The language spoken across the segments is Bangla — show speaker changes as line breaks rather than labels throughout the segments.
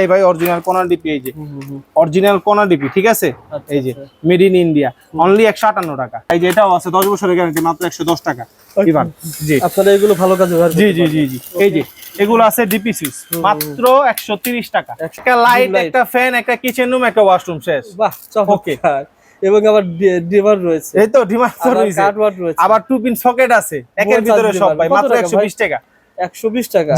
এই ভাই অরিজিনাল কোনা ডিপি এই যে। অরিজিনাল কোনা ডিপি ঠিক আছে?
আচ্ছা,
এই যে। মেড ইন ইন্ডিয়া অনলি একশো আটান্ন টাকা। এই যে এটাও আছে দশ বছরের গ্যারান্টি মাত্র একশো দশ টাকা। ইভান জি।
আপনারা এগুলো ভালো কাজে ব্যবহার
জি জি জি জি। এই যে এগুলো আছে ডিপি সুইচ মাত্র একশো তিরিশ টাকা। একটা লাইট একটা ফ্যান একটা কিচেন রুম একটা ওয়াশরুম শেষ।
বাহ চমৎকার। এবং আবার ডিমার রয়েছে।
এই তো ডিমান্ড
রয়েছে।
আবার টু পিন সকেট আছে। একের ভিতরে সব ভাই। মাত্র
কত টাকা।
একশো বিশ টাকা।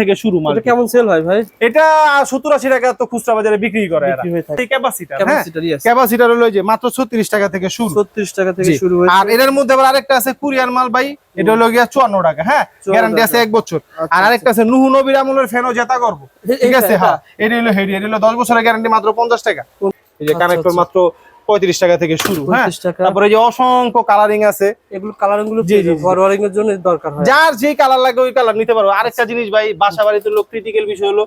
থেকে শুরু
এটা কেমন সেল হয় ভাই?
এটা সত্তর আশি টাকা তো খুচরা বাজারে বিক্রি করে এরা।
বিক্রি থাকে।
ক্যাপাসিটার
ক্যাপাসিটার ইয়েস
ক্যাপাসিটার হলো যে মাত্র ছত্রিশ টাকা থেকে শুরু।
ছত্রিশ টাকা থেকে শুরু হয়েছে।
আর এটার মধ্যে আবার আরেকটা আছে কুরিয়ার মাল ভাই এটা হলো গিয়া চুয়ান্ন টাকা হ্যাঁ?
54
গ্যারান্টি আছে
টাকা।
এক বছর।
আচ্ছা,
আর আরেকটা আছে নুহু নবীর আমলের ফ্যানও জেতা করব। ঠিক আছে? হ্যাঁ। এটা হলো হেডি এটা হলো দশ বছরের গ্যারান্টি মাত্র পঞ্চাশ টাকা। এই যে
আচ্ছা,
কানেক্টর
আচ্ছা।
মাত্র পঁয়ত্রিশ টাকা থেকে শুরু হ্যাঁ? তারপরে যে অসংখ্য কালারিং আছে।
এগুলো কালারিংগুলো এর জন্য দরকার হয়।
যার যে কালার লাগে ওই কালার নিতে পারব আরেকটা জিনিস ভাই বাসা বাড়িতে লোক ক্রিটিক্যাল বিষয় হলো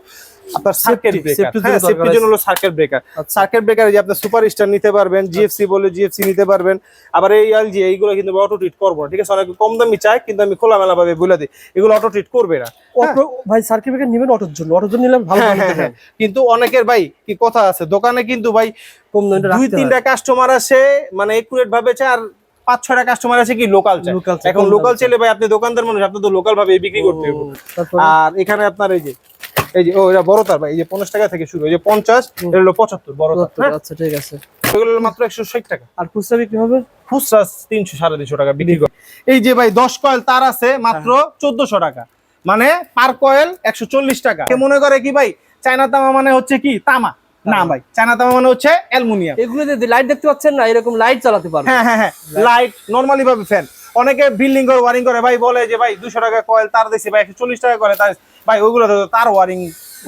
আপনার সার্কিট ব্রেকার হ্যাঁ সেফটির জন্য হলো সার্কিট ব্রেকার। সার্কিট ব্রেকার যে আপনি সুপার স্টার নিতে পারবেন জিএফসি বলে জিএফসি নিতে পারবেন। আবার এই এলজি এইগুলো কিন্তু অটো ট্রিট করব না ঠিক আছে? অনেক কম দামি চাই কিন্তু আমি খোলামেলা ভাবে বলে দিই এগুলো অটো ট্রিট করবে না।
ভাই সার্কিট ব্রেকার নেবেন অটোর জন্য। অটোর জন্য নিলে ভালো
হ্যাঁ, হ্যাঁ, হ্যাঁ। কিন্তু অনেকের ভাই কি কথা আছে? দোকানে কিন্তু ভাই
কম দামে
দুই তিনটা কাস্টমার আসে মানে একুরেট ভাবে চায় আর পাঁচ ছয়টা কাস্টমার আছে কি লোকাল এখন লোকাল চাইলে ভাই আপনি দোকানদার মানুষ আপনি তো লোকাল ভাবে বিক্রি করতে হবে। আর এখানে আপনার এই যে এই যে ও এটা বড় তার ভাই এই যে পঞ্চাশ টাকা থেকে শুরু এই যে পঞ্চাশ এটা হলো পঁচাত্তর বড় তার। হ্যাঁ?
আচ্ছা ঠিক আছে।
এগুলো মাত্র একশো ষাট টাকা।
আর খুচরা বিক্রি হবে?
খুচরা তিনশো সাড়ে তিনশো টাকা বিক্রি করে। এই যে ভাই দশ কয়েল তার আছে মাত্র চোদ্দশো টাকা। মানে পার কয়েল একশো চল্লিশ টাকা। কে মনে করে কি ভাই চায়না তামা মানে হচ্ছে কি? তামা। না ভাই চায়না তামা মানে হচ্ছে অ্যালুমিনিয়াম।
এগুলো যে লাইট দেখতে পাচ্ছেন না এরকম লাইট চালাতে পারবে।
হ্যাঁ হ্যাঁ হ্যাঁ। লাইট নর্মালি ভাবে ফ্যান। অনেকে বিল্ডিং করে ওয়ারিং করে ভাই বলে যে ভাই দুশো টাকা কয়েল তার দিছি ভাই একশো চল্লিশ টাকা করে তার ভাই ওইগুলো তো তার ওয়ারিং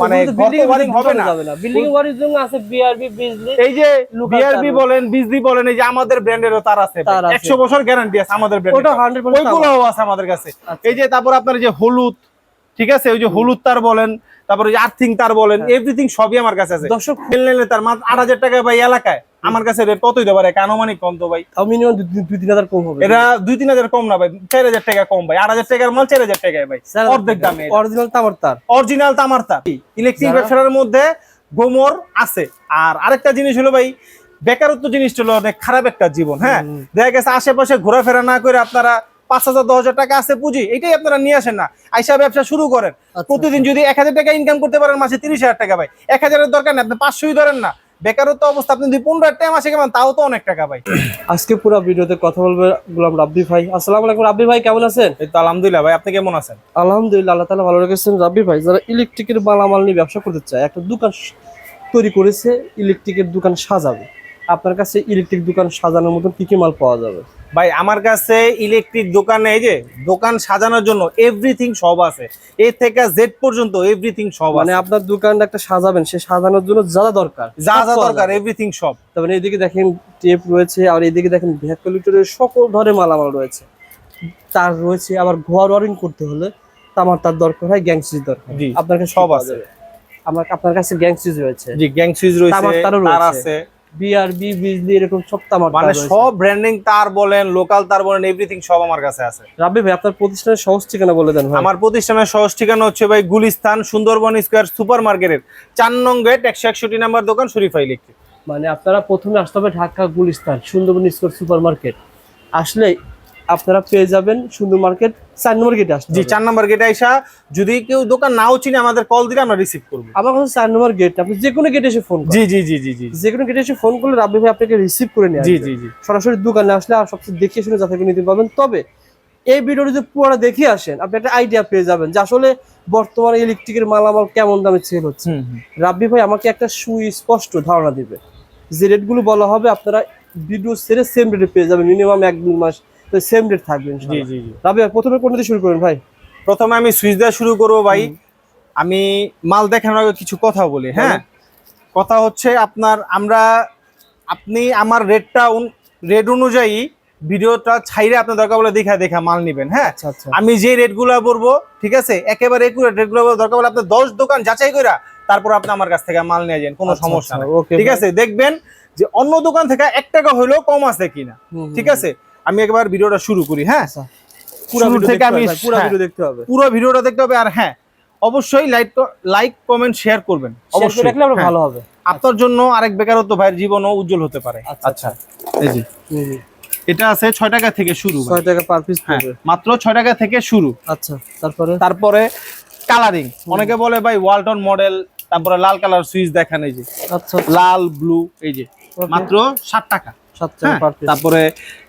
মানে
বিল্ডিং
ওয়ারিং হবে না।
বিল্ডিং ওয়ারিং জন্য আছে বিআরবি বিজলি
এই যে বিআরবি। বলেন বিজলি বলেন এই যে আমাদের ব্র্যান্ডেরও তার আছে
তার আছে।
একশো বছর গ্যারান্টি আছে আমাদের
ওটা 100%
ওইগুলোও আছে আমাদের কাছে। এই যে তারপর আপনার যে হলুদ ঠিক আছে? ওই যে হলুদ তার বলেন তারপরে আর্থিং তার বলেন এভরিথিং সবই আমার কাছে আছে।
দর্শক
তার মাত্র আট হাজার টাকা ভাই এলাকায়। আমার কাছে রেট কতই দেবো রে আনুমানিক কম তো ভাই?
মিনিমাম দুই তিন হাজার কম হবে।
এটা দুই তিন হাজার কম না ভাই চার হাজার টাকা কম ভাই। আট হাজার টাকার মাল চার হাজার টাকায় ভাই। অর্ধেক দামে
অরিজিনাল তামার তার।
অরিজিনাল তামার তার। ইলেকট্রিক ব্যবসার মধ্যে গোমর আছে। আর আরেকটা জিনিস হলো ভাই বেকারত্ব জিনিসটা হলো অনেক খারাপ একটা জীবন হ্যাঁ? দেখা গেছে আশেপাশে ঘোরাফেরা না করে আপনারা পাঁচ হাজার দশ হাজার টাকা আছে পুঁজি এটাই আপনারা নিয়ে আসেন না। আইসা ব্যবসা শুরু করেন।
আচ্ছা,
প্রতিদিন যদি এক হাজার টাকা ইনকাম করতে পারেন মাসে তিরিশ হাজার টাকা ভাই। এক হাজারের দরকার নেই আপনি পাঁচশোই ধরেন না। বেকারত্ব অবস্থা আপনি যদি পনেরো টাকা মাসে কেমন তাও তো অনেক টাকা ভাই।
আজকে পুরো ভিডিওতে কথা বলবে গোলাম রাব্বি ভাই। আসসালামু আলাইকুম রাব্বি ভাই কেমন আছেন?
এই তো আলহামদুলিল্লাহ ভাই আপনি কেমন আছেন?
আলহামদুলিল্লাহ আল্লাহ তালা ভালো রেখেছেন। রাব্বি ভাই যারা ইলেকট্রিকের মালামাল নিয়ে ব্যবসা করতে চায় একটা দোকান তৈরি করেছে ইলেকট্রিকের দোকান সাজাবে। আপনার কাছে ইলেকট্রিক দোকান সাজানোর মতন কি কি মাল পাওয়া যাবে?
ভাই আমার কাছে ইলেকট্রিক দোকানে এই যে দোকান সাজানোর জন্য এভরিথিং সব আছে। এ থেকে জেড পর্যন্ত এভরিথিং সব
মানে আপনার দোকানটা একটা সাজাবেন সে সাজানোর জন্য যা যা দরকার
যা যা দরকার। এভরিথিং সব।
তারপরে এদিকে দেখেন টেপ রয়েছে আর এদিকে দেখেন ভ্যাকুলেটরের সকল ধরনের মালামাল রয়েছে। তার রয়েছে আবার ঘর ওয়ারিং করতে হলে তামার তার দরকার হয় গ্যাং সুইচ দরকার আপনার কাছে
সব আছে।
আমার আপনার কাছে গ্যাং সুইচ রয়েছে।
জি গ্যাং সুইচ রয়েছে
তামার তারও
তার
রয়েছে। বিআরবি বিজলি এরকম সব আমার
মানে সব ব্র্যান্ডিং তার বলেন লোকাল তার বলেন এভরিথিং সব আমার কাছে আছে।
রাব্বি ভাই আপনার প্রতিষ্ঠানের সহজ ঠিকানা বলে দেন ভাই।
আমার প্রতিষ্ঠানের সহজ ঠিকানা হচ্ছে ভাই গুলিস্তান সুন্দরবন স্কোয়ার সুপার মার্কেটের চার নং গেট একশো একষট্টি নাম্বার দোকান শরীফা ইলেকট্রিক।
মানে আপনারা প্রথমে আসতে হবে Dhaka Gulistan Sundarban square super market আসলে আপনারা পেয়ে যাবেন সুন্দর মার্কেট চার নম্বর গেটে আসতে
জি। চার নাম্বার গেটে আইসা যদি কেউ দোকান নাও চিনে আমাদের কল দিলে আমরা রিসিভ করব।
আমার কাছে চার নম্বর গেট আপনি যে কোনো গেটে এসে ফোন
জি জি জি জি জি।
যে কোনো গেটে এসে ফোন করলে রাব্বি ভাই আপনাকে রিসিভ করে নিয়ে
জি জি জি।
সরাসরি দোকানে আসলে আর সবচেয়ে দেখিয়ে শুনে করে নিতে পারবেন। তবে এই ভিডিওটা যদি পুরোটা দেখে আসেন আপনি একটা আইডিয়া পেয়ে যাবেন যে আসলে বর্তমানে ইলেকট্রিকের মালামাল কেমন দামে সেল হচ্ছে। রাব্বি ভাই আমাকে একটা সুস্পষ্ট ধারণা দিবে। যে রেটগুলো বলা হবে আপনারা ভিডিও সেরে সেম রেটে পেয়ে যাবেন। মিনিমাম এক দুই মাস তো সেম রেট থাকবে
জি জি জি।
ভাই প্রথমে কোন দিয়ে শুরু করেন ভাই?
প্রথমে আমি সুইচ দেওয়া শুরু করব ভাই। আমি মাল দেখানোর আগে কিছু কথা বলি হ্যাঁ? কথা হচ্ছে আপনার আমরা আপনি আমার রেটটা রেট অনুযায়ী ভিডিওটা ছাইরে আপনার দরকার বলে দেখা দেখা মাল নেবেন হ্যাঁ?
আচ্ছা আচ্ছা।
আমি যে রেটগুলো বলব ঠিক আছে? একেবারে একুরেট রেটগুলো দরকার বলে আপনি দশ দোকান যাচাই করে তারপর আপনি আমার কাছ থেকে মাল নিয়ে যান কোনো
আচ্ছা,
সমস্যা নেই। ঠিক আছে? দেখবেন যে অন্য দোকান থেকে এক টাকা হলেও কম আছে কিনা ঠিক আছে? আমি একবার ভিডিওটা শুরু করি হ্যাঁ?
আচ্ছা। পুরো ভিডিও
থেকে
থেকে
আমি
আমি পুরো
হ্যাঁ।
ভিডিও দেখতে হবে।
পুরো ভিডিওটা দেখতে হবে আর হ্যাঁ অবশ্যই লাইক লাইক কমেন্ট শেয়ার করবেন
অবশ্যই। আমরা
হ্যাঁ।
ভালো হবে।
আপনার জন্য আরেক বেকারত্ব ভাইয়ের জীবনও উজ্জ্বল হতে পারে।
আচ্ছা,
আচ্ছা। এই যে। এটা আছে ছয় টাকা থেকে শুরু ভাই।
ছয় টাকা পার পিস
হ্যাঁ মাত্র ছয় টাকা থেকে শুরু।
আচ্ছা তারপরে?
তারপরে কালারিং অনেকে বলে ভাই ওয়ালটন মডেল তারপরে লাল কালার সুইচ দেখান এই যে।
আচ্ছা
লাল ব্লু এই যে। মাত্র ষাট টাকা।
সাত টাকা
হ্যাঁ তারপরে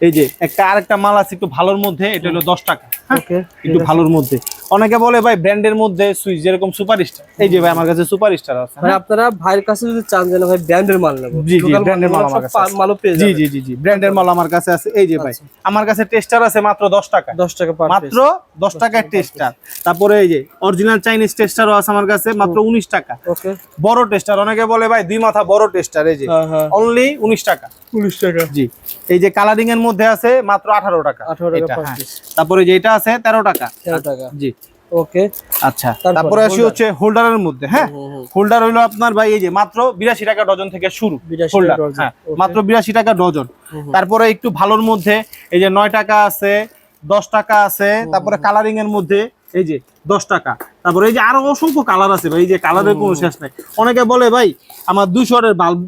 এই যে একটা আরেকটা মাল আছে একটু ভালোর মধ্যে এটা হলো দশ টাকা। হ্যাঁ একটু ভালোর মধ্যে। অনেকে বলে ভাই ব্র্যান্ডের মধ্যে সুইচ যেরকম সুপার স্টার এই যে ভাই আমার কাছে সুপার স্টার আছে
মানে আপনারা ভাইয়ের কাছে যদি চান যে না ভাই ব্র্যান্ডের মাল নেব।
জি, জি, এর মাল
মাল
আমার কাছে।
মালও পেয়ে
জি
যাবেন।
জি জি জি ব্র্যান্ডের মাল আমার কাছে আছে। এই যে ভাই
আচ্ছা।
আমার কাছে টেস্টার আছে মাত্র দশ টাকা
দশ টাকা পার
মাত্র দশ টাকার টেস্টার তারপরে এই যে অরিজিনাল চাইনিজ টেস্টারও আছে আমার কাছে মাত্র উনিশ টাকা।
ওকে
বড় টেস্টার অনেকে বলে ভাই দুই মাথা বড় টেস্টার এই যে
হ্যাঁ হ্যাঁ।
অনলি উনিশ টাকা।
উনিশ টাকা
জি। এই যে কালারিং এর মধ্যে আছে মাত্র আঠারো টাকা।
18 টাকা
হ্যাঁ। তারপরে যে এটা আছে তেরো টাকা।
তেরো টাকা।
জি।
ওকে।
আচ্ছা
তারপরে
আসি হচ্ছে হোল্ডারের মধ্যে হ্যাঁ? হোল্ডার হইল আপনার ভাই এই যে মাত্র বিরাশি টাকা ডজন থেকে শুরু হোল্ডার হ্যাঁ মাত্র বিরাশি টাকা ডজন। তারপরে একটু ভালোর মধ্যে এই যে নয় টাকা আছে দশ টাকা আছে তারপরে কালারিং এর মধ্যে এই যে দশ টাকা। তারপরে এই যে আরও অসংখ্য কালার আছে ভাই এই যে কালারের কোনো শেষ নাই। অনেকে বলে ভাই আমার দুশোরের বাল্ব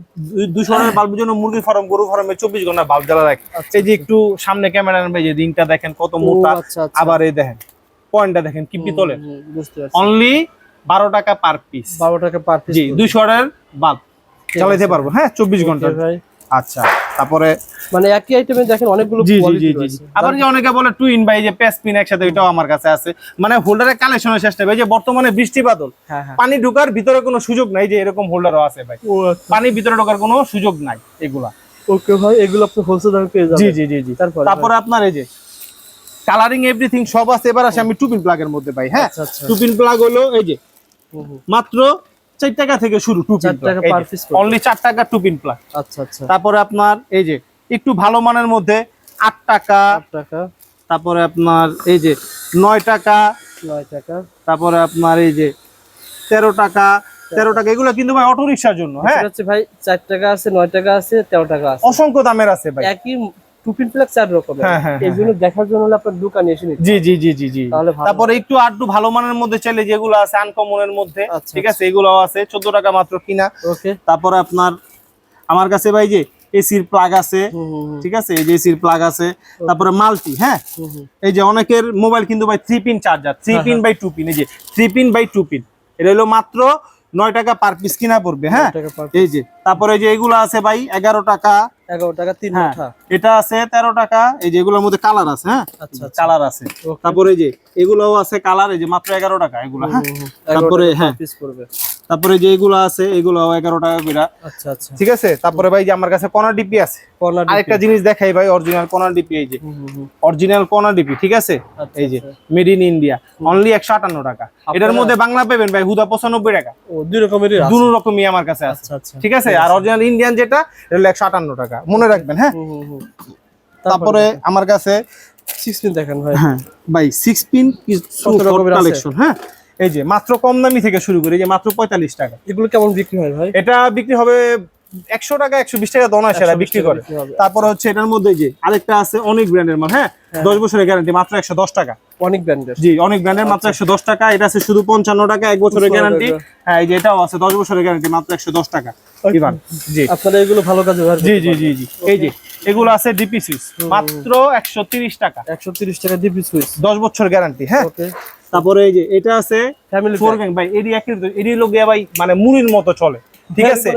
দুশোরের বাল্বের জন্য মুরগি ফার্ম গরু ফার্মে চব্বিশ ঘণ্টা বাল্ব জ্বালা রাখে।
আচ্ছা,
এই যে একটু সামনে ক্যামেরা ভাই যে রিংটা দেখেন কত মোটা
আচ্ছা আচ্ছা।
আবার এই দেখেন পয়েন্টটা দেখেন কি
পারছি।
অনলি বারো টাকা পার পিস
বারো টাকা পার পিস
জি দুইশোরের বাল্ব। চালাইতে পারব হ্যাঁ চব্বিশ ঘণ্টা
ভাই।
আচ্ছা তারপরে
মানে একই আইটেমে দেখেন অনেকগুলো
জি জি জি জি আবার যে অনেকে বলে টুইন বাই যে পেস পিন একসাথে এটাও আমার কাছে আছে। মানে হোল্ডারের কালেকশনের চেষ্টা ভাই যে বর্তমানে বৃষ্টি বাদল
হ্যাঁ হ্যাঁ।
পানি ঢোকার ভিতরে কোনো সুযোগ নাই যে এরকম হোল্ডারও আছে ভাই।
ও
পানি ভিতরে ঢোকার কোনো সুযোগ নাই এগুলা।
ওকে ভাই এগুলো আপনি হোলসেল দামে পেয়ে যাবেন।
জি জি জি জি।
তারপরে
তারপরে আপনার এই যে কালারিং এভরিথিং সব আছে। এবার আসে আমি টুপিন প্লাগের মধ্যে ভাই হ্যাঁ?
আচ্ছা আচ্ছা।
টুপিন প্লাগ হলো এই যে। মাত্র চার টাকা থেকে শুরু
টাকা
অনলি চার টাকা প্লাগ।
আচ্ছা আচ্ছা।
তারপরে আপনার এই যে একটু ভালো মানের মধ্যে আট টাকা।
টাকা।
তারপরে আপনার এই যে নয় টাকা।
নয় টাকা।
তারপরে আপনার এই যে তেরো টাকা। তেরো টাকা এগুলো কিন্তু ভাই অটো রিক্সার জন্য হ্যাঁ?
হচ্ছে ভাই চার টাকা আছে নয় টাকা আছে তেরো টাকা আছে।
অসংখ্য দামের আছে ভাই।
একই টুপিন প্লাগ চার রকমের এই জন্য দেখার জন্য আপনার দোকানে এসে
জি জি জি জি জি। তারপরে একটু ভালো মানের মধ্যে চাইলে যেগুলো আছে আনকমনের মধ্যে
আচ্ছা,
ঠিক আছে এগুলো আছে চোদ্দ টাকা মাত্র কিনা।
ওকে।
তারপরে আপনার আমার কাছে ভাই যে এসির প্লাগ আছে ঠিক আছে এই যে এসির প্লাগ আছে তারপরে মাল্টি হ্যাঁ? এই যে অনেকের মোবাইল কিন্তু ভাই three pin charger three pin by two pin এই যে three pin by two pin এটা হলো মাত্র নয় টাকা পার পিস কিনা পড়বে হ্যাঁ? এই যে তারপরে যে এগুলো আছে ভাই এগারো টাকা
টাকা
হ্যাঁ এটা আছে তেরো টাকা এই যে এগুলোর মধ্যে কালার আছে হ্যাঁ?
আচ্ছা আচ্ছা।
কালার আছে। তারপরে যে এগুলোও আছে কালার এই যে মাত্র এগারো টাকা এগুলো হ্যাঁ? তারপরে হ্যাঁ।
পিস পড়বে।
তারপরে যে এগুলো আছে এগুলো এগারো টাকা করে।
আচ্ছা আচ্ছা।
ঠিক আছে? তারপরে ভাই যে আমার কাছে কর্নার ডিপি আছে
কর্নার
আরেকটা জিনিস দেখাই ভাই অরিজিনাল কর্নার ডিপি এই যে। অরিজিনাল কর্নার ডিপি ঠিক আছে? এই যে। মেড ইন ইন্ডিয়া অনলি একশো আটান্ন টাকা। এটার মধ্যে বাংলা পাবেন ভাই হুদা পঁচানব্বই টাকা।
ও দুই রকমেরই আছে।
দুটো রকমই আমার কাছে আছে।
আচ্ছা আচ্ছা।
ঠিক আছে? আর অরিজিনাল ইন্ডিয়ান যেটা এটা একশো আটান্ন টাকা। মনে রাখবেন হ্যাঁ। তারপরে আমার কাছে
সিক্স পিন দেখেন ভাই।
হ্যাঁ ভাই সিক্স পিন কালেকশন হ্যাঁ? এই যে মাত্র কম দামি থেকে শুরু করে এই যে মাত্র পঁয়তাল্লিশ টাকা।
এগুলো কেমন বিক্রি হয় ভাই?
এটা বিক্রি হবে একশো টাকা একশো বিশ টাকা দোনা সেরা বিক্রি করে। তারপরে হচ্ছে এটার মধ্যে যে আরেকটা আছে অনেক ব্র্যান্ডের মাল হ্যাঁ? দশ বছরের গ্যারান্টি মাত্র একশো দশ টাকা।
অনেক ব্র্যান্ডের।
জি অনেক ব্র্যান্ডের মাত্র একশো দশ টাকা এটা আছে শুধু পঞ্চান্ন টাকা এক বছরের গ্যারান্টি হ্যাঁ এই যে এটাও আছে দশ বছরের গ্যারান্টি মাত্র একশো দশ টাকা। ইভান জি।
আপনারা এগুলো ভালো কাজে
জি জি জি জি। এই যে এগুলো আছে ডিপি সুইচ মাত্র একশো তিরিশ টাকা।
একশো তিরিশ টাকা দিবি সুইচ
দশ বছর গ্যারান্টি হ্যাঁ? তারপরে এই যে এটা আছে
ফ্যামিলি
ফোর গ্যাং ভাই একই এডি লোক ভাই মানে মুড়ির মতো চলে। ঠিক আছে?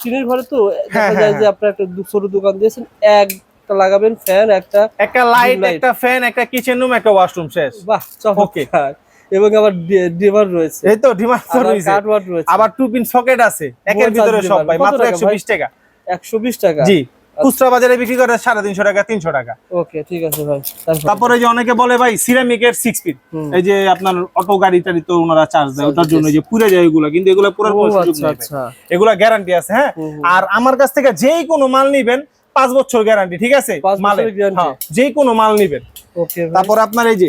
টিনের ঘরে তো
হ্যাঁ,
দেখা
হ্যাঁ,
যায় যে আপনার একটা ছোট দোকান দিয়েছেন একটা লাগাবেন ফ্যান একটা
একটা লাইট একটা ফ্যান একটা কিচেন রুম একটা ওয়াশরুম শেষ।
বাহ চমৎকার। এবং আবার ডিমার রয়েছে।
এই তো ডিমান্ড তো রয়েছে।
রয়েছে।
আবার টু পিন সকেট আছে। একের ভিতরে সব ভাই মাত্র
টাকা
একশো
ভাই?
বিশ টাকা।
একশো বিশ টাকা?
জি। খুচরা বাজারে বিক্রি করে সাড়ে তিনশো টাকা তিনশো টাকা।
ওকে ঠিক আছে ভাই তারপরে?
যে অনেকে বলে ভাই সিরামিকের সিক্স
হুম।
এই যে আপনার অটো গাড়ি টাড়ি তো ওনারা চার্জ দেয় ওটার জন্য যে পুড়ে যায় এগুলো কিন্তু এগুলো পুরো কোনো সুযোগ
আচ্ছা। আচ্ছা।
এগুলা গ্যারান্টি আছে হ্যাঁ। আর আমার কাছ থেকে যেই কোনো মাল নিবেন পাঁচ বছর গ্যারান্টি ঠিক আছে? মালে? হ্যাঁ, যেই কোনো মাল নিবেন।
ওকে
তারপর আপনার এই যে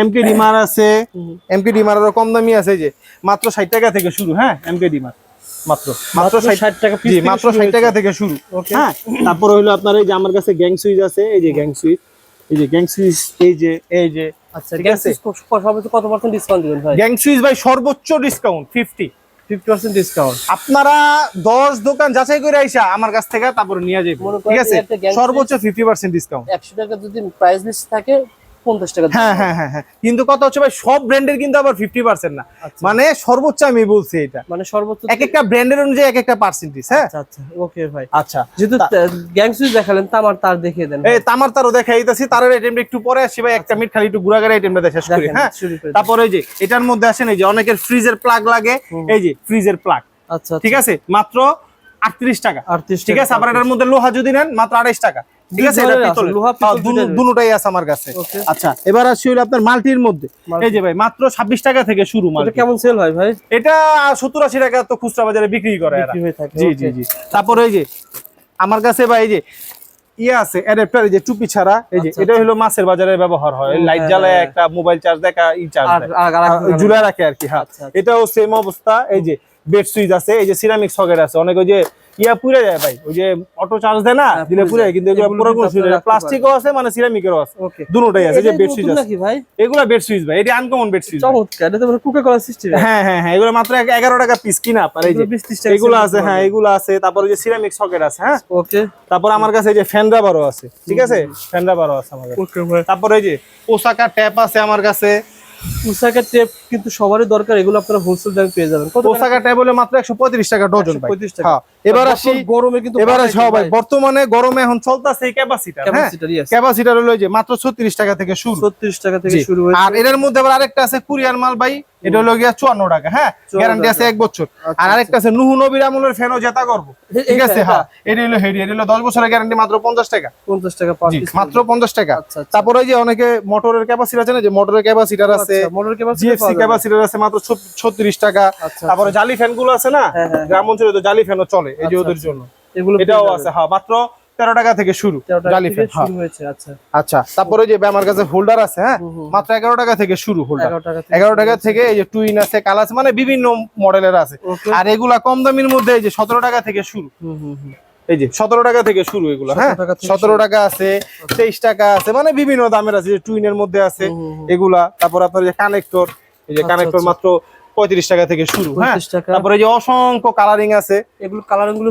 এমকে ডিমার আছে। এমকে ডিমারেরও কম দামি আছে যে মাত্র ষাট টাকা থেকে শুরু হ্যাঁ? এমকে ডিমার মাত্র। মাত্র
মাত্র
60
ষাট টাকা পিস
মাত্র টাকা থেকে শুরু হ্যাঁ। তারপর আপনার এই যে আমার কাছে গ্যাং সুইচ আছে এই যে গ্যাং সুইচ এই যে গ্যাং সুইচ এই যে এই যে
আচ্ছা
ঠিক আছে।
সর্বোচ্চ কত পার্সেন্ট ডিসকাউন্ট দিবেন ভাই?
গ্যাং সুইচ ভাই সর্বোচ্চ discount fifty
fifty percent discount
আপনারা দশ দোকান যাচাই করে আইসা আমার কাছ থেকে তারপরে নিয়ে যাবেন ঠিক আছে? সর্বোচ্চ ফিফটি পার্সেন্ট ডিসকাউন্ট
একশো টাকা যদি প্রাইস লিস্ট থাকে পঞ্চাশ টাকা
হ্যাঁ হ্যাঁ হ্যাঁ হ্যাঁ। কিন্তু কথা হচ্ছে ভাই সব ব্র্যান্ডের কিন্তু আবার ফিফটি পার্সেন্ট না।
আচ্ছা।
মানে সর্বোচ্চ আমি বলছি এটা।
মানে সর্বোচ্চ
এক একটা ব্র্যান্ডের অনুযায়ী এক একটা পার্সেন্টেজ হ্যাঁ?
আচ্ছা আচ্ছা ওকে ভাই।
আচ্ছা
যেহেতু গ্যাং সুইচ দেখালেন তামার তার দেখিয়ে দেন
এই তামার তারও দেখা দিতেছি তারের আইটেমটা একটু পরে আসছি ভাই একটা মিনিট খালি একটু ঘুরাঘুরি আইটেমটা শেষ করি হ্যাঁ? তারপরে এই যে এটার মধ্যে আসেন এই যে অনেকের ফ্রিজের প্লাগ লাগে। এই যে ফ্রিজের প্লাগ
আচ্ছা
ঠিক আছে? মাত্র আটত্রিশ টাকা।
আটত্রিশ
ঠিক আছে? আবার এটার মধ্যে লোহা যদি নেন মাত্র আড়াইশ টাকা। ঠিক আছে এটা হ্যাঁ,
পিতল
দুটোটাই আছে। আমার কাছে। আচ্ছা এবার হলো আপনার মাল্টির মধ্যে। এই যে ভাই মাত্র ছাব্বিশ টাকা থেকে শুরু মাল্টি।
কেমন সেল হয় ভাই?
এটা সত্তর আশি টাকা তো খুচরা বাজারে বিক্রি করে এরা।
বিক্রি থাকে
জি জি জি। তারপরে এই যে আমার কাছে ভাই এই যে ইয়ে আছে অ্যাডাপ্টার এই যে টুপি ছাড়া। এই যে
আচ্ছা,
এটা হলো মাছের বাজারে ব্যবহার হয়। লাইট
হ্যাঁ,
জ্বালায়
হ্যাঁ।
একটা মোবাইল চার্জ দেখা ই চার্জ ঝুলা রাখে আর কি হ্যাঁ।
আচ্ছা, আচ্ছা।
এটাও সেম অবস্থা। এই যে বেড সুইচ আছে এই যে সিরামিক সকেট আছে। অনেক ওই যে ইয়া পুড়ে যায় ভাই ওই যে অটো চার্জ দেয় না
হ্যাঁ,
দিলে
পুড়ে যায়।
কিন্তু এগুলো পুরো প্লাস্টিকও আছে মানে সিরামিকেরও আছে। দুটোটাই আছে যে বেড সুইচ আছে।
ভাই?
এগুলা বেড সুইচ ভাই এটা আনকমন বেড সুইচ
চমৎকার এটা তো মানে কুকা করা সিস্টেম
হ্যাঁ হ্যাঁ হ্যাঁ এগুলো মাত্র এক- এগারো টাকা পিস কিনা আপনার এই যে
এগুলো 20 30 টাকা
এগুলো আছে হ্যাঁ। এগুলো আছে তারপরে যে সিরামিক সকেট আছে হ্যাঁ?
ওকে
তারপর আমার কাছে এই যে ফ্যান রাবারও আছে ঠিক আছে? ফ্যান রাবারও আছে আমার কাছে
ওকে ভাই।
তারপরে এই যে পোশাকা ট্যাপ আছে আমার কাছে।
উসাকা টেপ কিন্তু সবারই দরকার এগুলো আপনারা হোলসেল দামে পেয়ে যাবেন।
পোশাকা ট্যাপ হলে মাত্র একশো পঁয়ত্রিশ টাকা ডজন
পঁয়ত্রিশ টাকা।
হ্যাঁ এবার আসি
গরমে কিন্তু
এবার আসি হ্যাঁ। বর্তমানে গরমে এখন চলতেছে ক্যাপাসিটার। ক্যাপাসিটার হলো যে মাত্র ছত্রিশ টাকা থেকে শুরু।
36 টাকা থেকে শুরু
আর এর মধ্যে আবার আরেকটা আছে কুরিয়ার মাল ভাই। এটা হলো গিয়া চুয়ান্ন টাকা হ্যাঁ? গ্যারান্টি আছে এক বছর।
আচ্ছা,
আর আরেকটা আছে নুহু নবীর আমলের ফ্যানও জেতা করব। ঠিক আছে? হ্যাঁ এটা হলো হেডি এটা হলো দশ বছরের গ্যারান্টি মাত্র পঞ্চাশ টাকা।
50 টাকা
মাত্র পঞ্চাশ টাকা।
আচ্ছা, আচ্ছা।
তারপরে ওই যে অনেকে মোটরের ক্যাপাসিটি আছে না যে মোটরের ক্যাপাসিটার আছে
মোটর কেবল
জিএফসি ক্যাপাসিটার আছে মাত্র ছত্রিশ টাকা।
আচ্ছা,
তারপরে জালি ফ্যানগুলো আছে না
হ্যাঁ, হ্যাঁ,
গ্রাম অঞ্চলে তো জালি ফ্যানও চলে এই যে
আচ্ছা,
ওদের
আচ্ছা।
জন্য।
এগুলো
এটাও আছে হ্যাঁ মাত্র তেরো টাকা থেকে শুরু জালি ফ্যান হ্যাঁ।
আচ্ছা।
আচ্ছা তারপরে যে আমার কাছে হোল্ডার আছে হ্যাঁ। মাত্র এগারো টাকা থেকে শুরু হোল্ডার।
11 টাকা থেকে
এগারো টাকা থেকে এই যে টুইন আছে কাল আছে মানে বিভিন্ন মডেলের আছে। আর এগুলা কম দামির মধ্যে এই যে সতেরো টাকা থেকে শুরু। এই যে সতেরো টাকা থেকে শুরু এগুলো হ্যাঁ?
17 টাকা থেকে
সতেরো টাকা আছে তেইশ টাকা আছে মানে বিভিন্ন দামের আছে যে টুইনের মধ্যে আছে। এগুলা। তারপর আপনার যে কানেক্টর এই যে
আচ্ছা,
কানেক্টর
আচ্ছা।
মাত্র পঁয়ত্রিশ টাকা থেকে শুরু হ্যাঁ? তারপরে যে অসংখ্য কালারিং আছে।
এগুলো কালারিংগুলো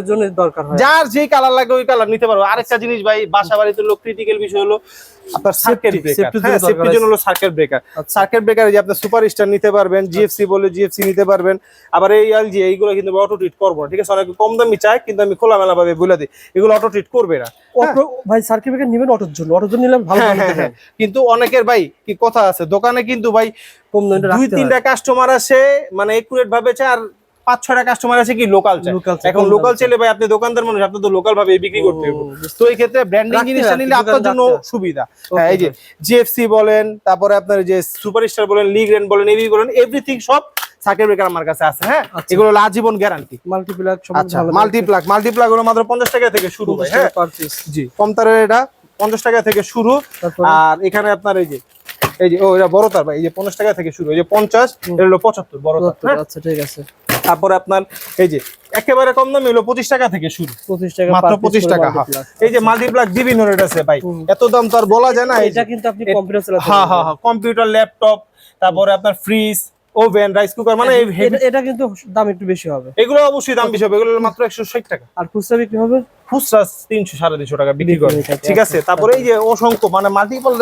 এর জন্য দরকার হয়।
যার যে কালার লাগে ওই কালার নিতে পারব আরেকটা জিনিস ভাই বাসা বাড়িতে লোক ক্রিটিক্যাল বিষয় হলো আপনার সার্কিট ব্রেকার হ্যাঁ সেফটির জন্য হলো সার্কিট ব্রেকার
আচ্ছা।
সার্কিট ব্রেকার যে আপনি সুপার স্টার নিতে পারবেন জিএফসি বলে জিএফসি নিতে পারবেন। আবার এই এলজি এইগুলো কিন্তু অটো ট্রিট করব না ঠিক আছে? অনেক কম দামি চাই কিন্তু আমি খোলামেলা ভাবে বলে দিই এগুলো অটো ট্রিট করবে না।
অটো ভাই সার্কিট ব্রেকার নেবেন অটোর জন্য। অটোর জন্য নিলে ভালো
হ্যাঁ, হ্যাঁ, হ্যাঁ। কিন্তু অনেকের ভাই কি কথা আছে? দোকানে কিন্তু ভাই দুই তিনটা কাস্টমার আসে মানে একুরেট ভাবে চায় আর পাঁচ ছয়টা কাস্টমার আছে কি লোকাল এখন লোকাল চাইলে ভাই আপনি দোকানদার মানুষ আপনি তো লোকাল ভাবে বিক্রি করতে হবে। তো এই ক্ষেত্রে ব্র্যান্ডিং জিনিসটা নিলে আপনার জন্য সুবিধা। হ্যাঁ এই যে জিএফসি বলেন তারপরে আপনার যে সুপারস্টার বলেন লিগ রেন বলেন এবি বলেন এভরিথিং সব সার্কিট ব্রেকার আমার কাছে আছে হ্যাঁ?
আচ্ছা।
এগুলো আজীবন গ্যারান্টি আচ্ছা হলো মাত্র পঞ্চাশ টাকা থেকে শুরু ভাই হ্যাঁ? জি কম তারের এটা পঞ্চাশ টাকা থেকে শুরু। আর এখানে আপনার এই যে এই যে ও এটা বড় তার ভাই এই যে পঞ্চাশ টাকা থেকে শুরু এই যে পঞ্চাশ এটা হলো পঁচাত্তর বড় তার হ্যাঁ?
আচ্ছা ঠিক আছে।
তারপরে আপনার এই যে একেবারে কম দামি হলো পঁচিশ টাকা থেকে শুরু।
25 টাকা
মাত্র পঁচিশ টাকা হ্যাঁ। এই যে মাল্টিপ্লাক বিভিন্ন রেট আছে ভাই। এত দাম তো আর বলা যায় না
এটা কিন্তু আপনি কম্পিউটার
হ্যাঁ। হ্যাঁ হ্যাঁ। কম্পিউটার ল্যাপটপ তারপরে আপনার ফ্রিজ ওভেন রাইস কুকার মানে
এটা- এটা কিন্তু দাম একটু বেশি হবে।
এগুলো অবশ্যই দাম বেশি হবে। এগুলো মাত্র একশো ষাট টাকা।
আর খুচরা বিক্রি হবে?
খুচরা তিনশো সাড়ে তিনশো টাকা বিক্রি করে। ঠিক আছে তারপরে এই যে অসংখ্য মানে মাল্টিপল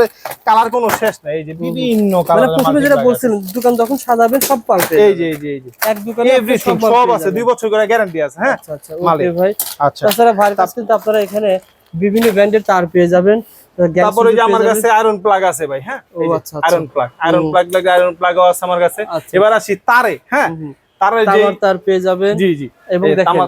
কালার কোনো শেষ নাই। এই যে বিভিন্ন
মানে
কালার
প্রথমে যেটা বলছিলেন দোকান যখন সাজাবেন সব পাল্টে
এই যে এই যে এই যে।
এক দোকানে
এভরিথিং সব আছে দুই বছর করে গ্যারান্টি আছে হ্যাঁ?
আচ্ছা আচ্ছা ওকে ভাই।
আচ্ছা।
তাছাড়া ভাইয়ের কাছে কিন্তু আপনারা এখানে বিভিন্ন ব্র্যান্ডের তার পেয়ে যাবেন।
তারপরে যে আমার কাছে আয়রন প্লাগ আছে ভাই হ্যাঁ। আয়রন প্লাগ আয়রন প্লাগ লাগে আয়রন প্লাগও আছে আমার কাছে।
আচ্ছা।
এবার আসি তারে হ্যাঁ। তারে যে
তার পেয়ে যাবেন।
জি জি।
এবং দেখেন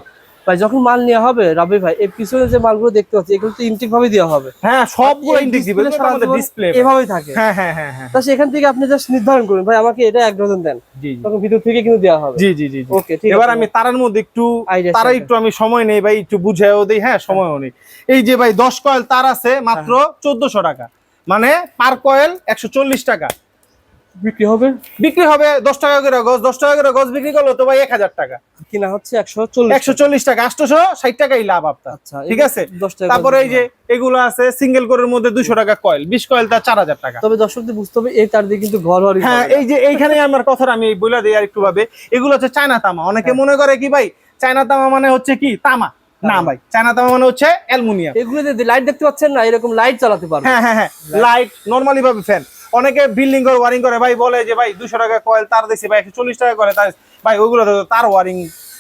ভাই যখন মাল নেওয়া হবে রাবি ভাই এই পিছনে যে মালগুলো দেখতে পাচ্ছি এগুলো তো ইনটেক ভাবে দেওয়া হবে।
হ্যাঁ সবগুলো
এই
দিবে আমাদের ডিসপ্লে
এভাবেই থাকে।
হ্যাঁ হ্যাঁ হ্যাঁ হ্যাঁ।
তা সেখান থেকে আপনি জাস্ট নির্ধারণ করুন। ভাই আমাকে এটা এক ডজন দেন। তখন ভিতর থেকে কিন্তু দেওয়া হবে।
জি জি জি।
ওকে ঠিক
এবার আমি তারার মধ্যে একটু তারা একটু আমি সময় নেই ভাই একটু বুঝাইও দেই। হ্যাঁ সময়ও নেই। এই যে ভাই দশ কয়েল তার আছে মাত্র
হ্যাঁ।
চোদ্দশো টাকা। মানে পার কয়েল একশো চল্লিশ টাকা।
বিক্রি হবে?
বিক্রি হবে দশ টাকা করে গজ দশ টাকা করে গজ বিক্রি করল তো ভাই এক হাজার টাকা।
কিনা হচ্ছে একশো চল্লিশ
একশো চল্লিশ টাকা আটশোশো ষাট টাকাই লাভ আপনার।
আচ্ছা
ঠিক আছে?
টাকা
তারপরে এই যে এগুলো আছে সিঙ্গেল কোরের মধ্যে দুশো টাকা কয়েল বিশ কয়েল তার চার হাজার টাকা।
তবে দর্শকদের বুঝতে হবে এই তার দিয়ে কিন্তু ঘর
হ্যাঁ এই যে এইখানে আমার কথাটা আমি বলে দিই আর একটু ভাবে। এগুলো হচ্ছে চায়না তামা। অনেকে
হ্যাঁ।
মনে করে কি ভাই চায়না তামা মানে হচ্ছে কি? তামা। না ভাই চায়না তামা মানে হচ্ছে অ্যালুমিনিয়াম।
এগুলো যদি লাইট দেখতে পাচ্ছেন না এরকম লাইট চালাতে পারবে।
হ্যাঁ হ্যাঁ হ্যাঁ। লাইট নর্মালি ভাবে ফ্যান অনেকে বিল্ডিং করে ওয়ারিং করে ভাই বলে যে ভাই দুশো টাকা কয়েল তার দিছি ভাই একশো চল্লিশ টাকা করে তার ভাই ওগুলো তো তার ওয়ারিং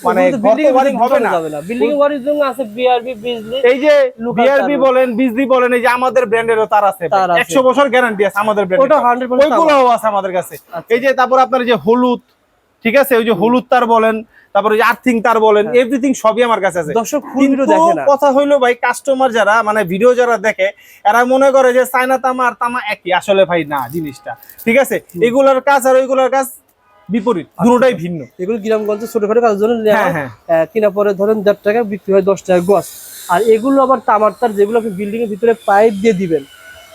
মানে হবে না।
বিল্ডিং ওয়ারিং জন্য আছে বিআরবি বিজলি
এই যে বিআরবি। বলেন বিজলি বলেন এই যে আমাদের ব্র্যান্ডেরও তার আছে
তার আছে।
একশো বছর গ্যারান্টি আছে আমাদের
ওটা
ওইগুলোও আছে। আমাদের কাছে।
আচ্ছা।
এই যে তারপর আপনার যে হলুদ ঠিক আছে? ওই যে হলুদ তার বলেন তারপরে আর্থিং তার বলেন
হ্যাঁ।
এভরিথিং সবই আমার কাছে আছে।
দর্শক
কথা হইল ভাই কাস্টমার যারা মানে ভিডিও যারা দেখে এরা মনে করে যে চায়না তামা আর তামা একই। আসলে ভাই না জিনিসটা। ঠিক আছে? এগুলার কাজ আর ওইগুলার কাজ বিপরীত
আচ্ছা।
দুটোটাই ভিন্ন।
এগুলো গ্রামগঞ্জে ছোটখাটো কাজের জন্য নেওয়া।
হ্যাঁ
হয়।
হ্যাঁ
কিনা পরে ধরেন দেড় টাকা বিক্রি হয় দশ টাকা গছ। আর এগুলো আবার তামার তার যেগুলো আপনি বিল্ডিং এর ভিতরে পাইপ দিয়ে দিবেন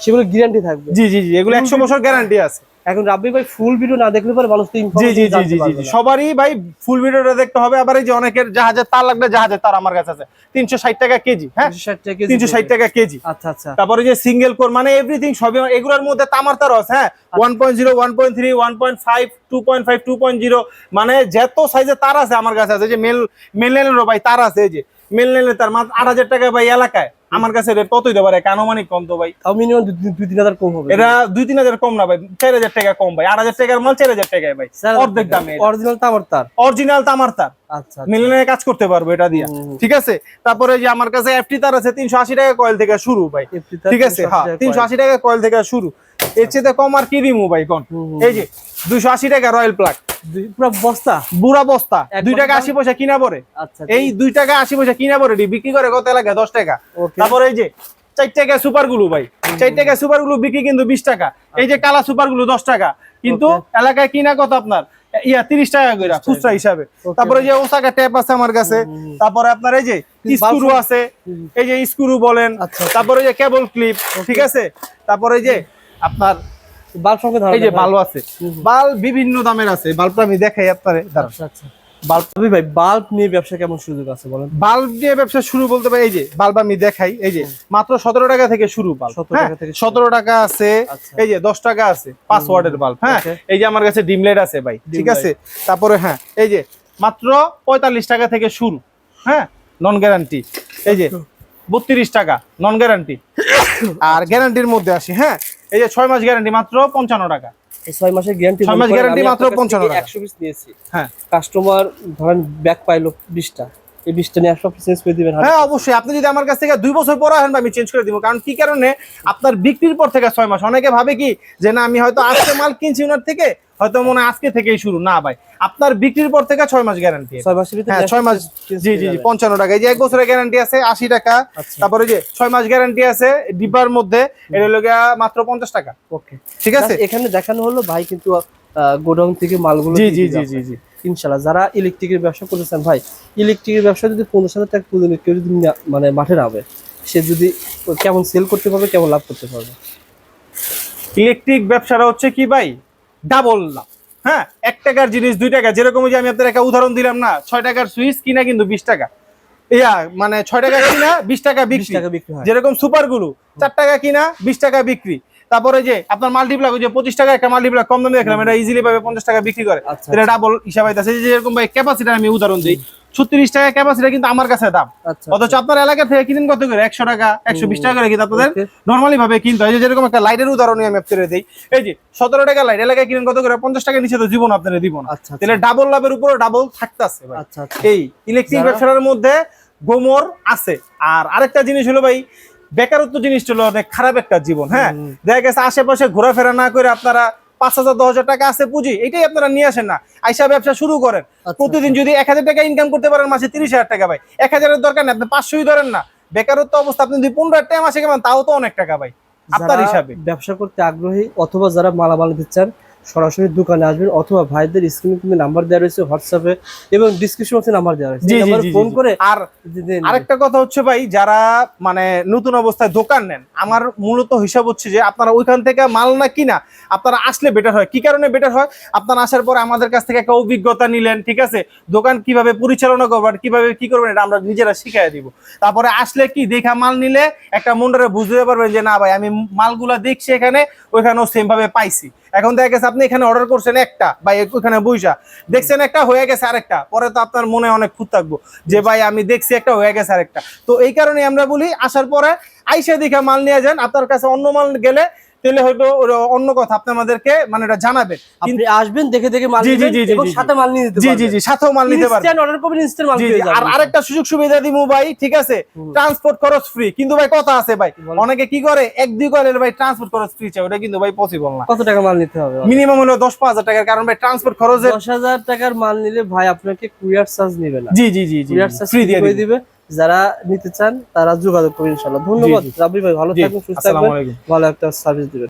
সেগুলো গ্যারান্টি থাকবে।
জি জি জি এগুলো একশো বছর গ্যারান্টি আছে।
এখন রাব্বি ভাই ফুল ভিডিও না দেখলে পরে মানুষ
জি জি জি জি জি। সবারই ভাই ফুল ভিডিওটা দেখতে হবে। আবার এই যে অনেকের জাহাজের তার লাগবে জাহাজের তার আমার কাছে আছে। তিনশো ষাট টাকা কেজি হ্যাঁ?
360 টাকা কেজি।
তিনশো ষাট
পড়বে।
টাকা কেজি।
আচ্ছা আচ্ছা।
তারপরে যে সিঙ্গেল কোর মানে এভরিথিং সবই এগুলোর মধ্যে তামার তার আছে হ্যাঁ? One point zero one point three one point five two point five two point zero মানে যত সাইজে তার আছে আমার কাছে আছে। যে মেল মেল ভাই তার আছে এই যে। মেল লাইনের তার মাত্র আট হাজার টাকা ভাই এলাকায়। আমার কাছে রেট কতই দেবে আনুমানিক কম তো ভাই।
তাও মিনিমাম দুই তিন হাজার কম হবে।
এটা দুই তিন হাজার কম না ভাই চার হাজার টাকা কম ভাই। আট হাজার টাকার মাল চার হাজার টাকায় ভাই। অর্ধেক দামে
অরিজিনাল তামার তার।
অরিজিনাল তামার তার।
আচ্ছা
মিলনের কাজ করতে পারব এটা দিয়ে। ঠিক আছে? তারপরে যে আমার কাছে এফটি তার আছে তিনশো আশি টাকা কয়েল থেকে শুরু ভাই। ঠিক আছে? হ্যাঁ তিনশো আশি টাকা কয়েল থেকে শুরু। এর চেয়ে কম আর কি দিমু ভাই কোন? এই যে দুইশো আশি টাকা রয়্যাল প্লাগ
দুই- পুরো বস্তা?
বুড়া বস্তা। দুই টাকা আশি পয়সা কিনা পরে।
আচ্ছা
এই দুই টাকা আশি পয়সা কিনা পরে ডি বিক্রি করে কত এলাকায় দশ টাকা। তারপরে এই যে চার টাকা সুপারগুলো ভাই। চার টাকা সুপারগুলো বিক্রি কিন্তু বিশ টাকা। এই যে কালা সুপারগুলো দশ টাকা। কিন্তু এলাকায় কিনা কত আপনার? ইয়া তিরিশ টাকা করে খুচরা হিসাবে। তারপরে যে ওসাকা ট্যাপ আছে আমার কাছে তারপরে আপনার এই যে স্ক্রু আছে। এই যে স্ক্রু বলেন।
আচ্ছা
তারপরে যে কেবল ক্লিপ ঠিক আছে? তারপরে যে আপনার
বাল্ব সঙ্গে
এই যে। বাল্ব আছে। বাল্ব বিভিন্ন দামের আছে। বাল্বটা আমি দেখাই আপনারে দাঁড়ান।
আচ্ছা আচ্ছা।
বাল্ব
ভাই বাল্ব নিয়ে ব্যবসা কেমন সুযোগ আছে বলেন?
বাল্ব দিয়ে ব্যবসা শুরু বলতে পারি এই যে বাল্ব আমি দেখাই এই যে মাত্র সতেরো টাকা থেকে শুরু বাল্ব
17
হ্যাঁ। সতেরো টাকা আছে
আচ্ছা।
এই যে দশ টাকা আছে পাঁচ ওয়ার্ডের বাল্ব হ্যাঁ? এই যে আমার কাছে ডিমলেট আছে ভাই ঠিক আছে? তারপরে হ্যাঁ এই যে মাত্র পঁয়তাল্লিশ টাকা থেকে শুরু হ্যাঁ? নন গ্যারান্টি এই যে বত্রিশ টাকা নন গ্যারান্টি আর গ্যারান্টির মধ্যে আসি হ্যাঁ? এই যে ছয় মাস গ্যারান্টি মাত্র পঞ্চান্ন টাকা।
ছয় মাসের গ্যারান্টি
ছয় মাস guarantee মাত্র 55 টাকা।
একশো পিস নিয়েছি।
হ্যাঁ।
কাস্টমার ধরেন ব্যাক পাইলো বিশটা। এই বিশটা নিয়ে সব চেঞ্জ করে দিবেন
হ্যাঁ অবশ্যই। আপনি যদি আমার কাছ থেকে দুই বছর পর আসেন আমি চেঞ্জ করে দিব। কারণ কি কারণে? আপনার বিক্রির পর থেকে ছয় মাস। অনেকে ভাবে কি? যে না আমি হয়তো আজকে মাল কিনছি ওনার থেকে হয়তো মনে আজকে থেকেই শুরু। না ভাই আপনার বিক্রির পর থেকে ছয় মাস গ্যারান্টি হ্যাঁ ছয় মাস জি জি জি পঞ্চান্ন টাকা। এই যে এক বছরের গ্যারান্টি আছে আশি টাকা।
আচ্ছা।
তারপরে যে ছয় মাস গ্যারান্টি আছে ডিব্বার মধ্যে এটা মাত্র পঞ্চাশ টাকা।
ওকে।
ঠিক আছে?
এখানে দেখানো হলো ভাই কিন্তু গোডাউন থেকে মালগুলো
জি জি জি জি জি।
ইনশাল্লাহ যারা ইলেকট্রিকের ব্যবসা করতেছেন ভাই ইলেকট্রিকের ব্যবসা যদি পনেরো হাজার টাকা পুঁজি কেউ যদি মানে মাঠে নামে সে যদি কেমন সেল করতে পারবে কেমন লাভ করতে পারবে?
ইলেকট্রিক ব্যবসাটা হচ্ছে কি ভাই? ডাবল লাভ হ্যাঁ এক টাকার জিনিস দুই টাকা। যেরকম ওই যে আমি আপনার একটা উদাহরণ দিলাম না ছয় টাকার সুইচ কিনা কিন্তু বিশ টাকা। ইয়া মানে ছয় টাকা কিনা বিশ টাকা বিক্রি। যেরকম সুপারগুলো চার টাকা কিনা বিশ টাকা বিক্রি। তারপরে যে আপনার মাল্টিপ্লাক যে পঁচিশ টাকা একটা মাল্টিপ্লাক কম দামে দেখলাম এটা ইজিলি পাবে পঞ্চাশ টাকা বিক্রি করে।
আচ্ছা
এটা ডাবল হিসাবে আছে যেরকম ভাই ক্যাপাসিটি আমি উদাহরণ দিই। ছত্রিশ টাকা ক্যাপাসিটি কিন্তু আমার কাছে দাম।
আচ্ছা
অথচ আপনার এলাকা থেকে কিনেন কত করে? একশো টাকা একশো বিশ টাকা করে কিন্তু আপনাদের নর্মালি ভাবে কিনতে হয়। যেরকম একটা লাইটের উদাহরণই আমি আপনাদের দিই। এই যে সতেরো টাকা লাইট এলাকায় কিনেন কত করে? পঞ্চাশ টাকা নিচে তো জীবন আপনারা দিব না।
আচ্ছা
তাহলে ডাবল লাভের উপরে ডাবল থাকতেছে
আচ্ছা আচ্ছা।
এই ইলেকট্রিক ব্যবসার মধ্যে গোমর আছে। আর আরেকটা জিনিস হলো ভাই বেকারত্ব জিনিসটা হলো অনেক খারাপ একটা জীবন হ্যাঁ? দেখা গেছে আশেপাশে ঘোরাফেরা না করে আপনারা পাঁচ হাজার দশ হাজার টাকা আছে পুঁজি এটাই আপনারা নিয়ে আসেন না। আইসা ব্যবসা শুরু করেন।
আচ্ছা,
প্রতিদিন যদি এক হাজার টাকা ইনকাম করতে পারেন মাসে তিরিশ হাজার টাকা ভাই। এক হাজারের দরকার নেই আপনি পাঁচশোই ধরেন না। বেকারত্ব অবস্থা আপনি যদি পনেরো টাকা মাসে কেমন তাও তো অনেক টাকা ভাই আপনার হিসাবে।
ব্যবসা করতে আগ্রহী অথবা যারা মালামাল দিচ্ছেন সরাসরি দোকানে আসবেন অথবা ভাইদের স্ক্রিনে কিন্তু নাম্বার দেওয়া রয়েছে হোয়াটসঅ্যাপে এবং ডিসক্রিপশন বক্সে নাম্বার দেওয়া রয়েছে। নাম্বারে ফোন। করে
আর আরেকটা কথা হচ্ছে ভাই যারা মানে নতুন অবস্থায় দোকান নেন আমার মূলত হিসাব হচ্ছে যে আপনারা ওইখান থেকে মাল না কিনা আপনারা আসলে বেটার হয়। কি কারণে বেটার হয়? আপনারা আসার পরে আমাদের কাছ থেকে একটা অভিজ্ঞতা নিলেন ঠিক আছে? দোকান কীভাবে পরিচালনা করবেন কীভাবে কি করবেন এটা আমরা নিজেরা শিখাই দিব। তারপরে আসলে কি দেখা মাল নিলে একটা মন্ডরে বুঝতে পারবেন যে না ভাই আমি মালগুলা দেখছি এখানে ওইখানেও সেম ভাবে পাইছি। এখন দেখা গেছে আপনি এখানে অর্ডার করছেন একটা বা এখানে বুঝা দেখছেন একটা হয়ে গেছে আরেকটা পরে তো আপনার মনে অনেক খুঁত থাকব যে ভাই আমি দেখছি একটা হয়ে গেছে আরেকটা। তো এই কারণে আমরা বলি আসার পরে আইসা দেখা মাল নিয়ে যান আপনার কাছে অন্য মাল গেলে তাহলে হয়তো অন্য কথা আপনি আমাদেরকে মানে এটা জানাবেন
আপনি আসবেন দেখে দেখে মাল নিবেন এবং সাথে মাল নিতে
জি জি জি সাথেও মাল নিতে পারবেন।
ইনস্ট্যান্ট অর্ডার করবেন ইনস্ট্যান্ট মাল পেয়ে
জি। আর আরেকটা সুযোগ সুবিধা দিব ভাই ঠিক আছে? ট্রান্সপোর্ট খরচ ফ্রি কিন্তু ভাই কথা আছে ভাই অনেকে কি করে? এক দুই করে ভাই ট্রান্সপোর্ট খরচ ফ্রি চাই ওটা কিন্তু ভাই পসিবল না।
কত টাকা মাল নিতে হবে?
মিনিমাম হলো দশ পাঁচ হাজার টাকার কারণ ভাই ট্রান্সপোর্ট
দশ হাজার টাকার মাল নিলে ভাই আপনাকে কুরিয়ার চার্জ নেবে না।
জি জি জি জি
কুরিয়ার চার্জ
ফ্রি দিয়ে দিবে।
যারা নিতে চান তারা যোগাযোগ করবেন ইনশাআল্লাহ। ধন্যবাদ
রাবি
রাব্বি ভাই ভালো
থাকুন
থাকবেন সুস্থ থাকবেন। ভালো একটা সার্ভিস দিবেন।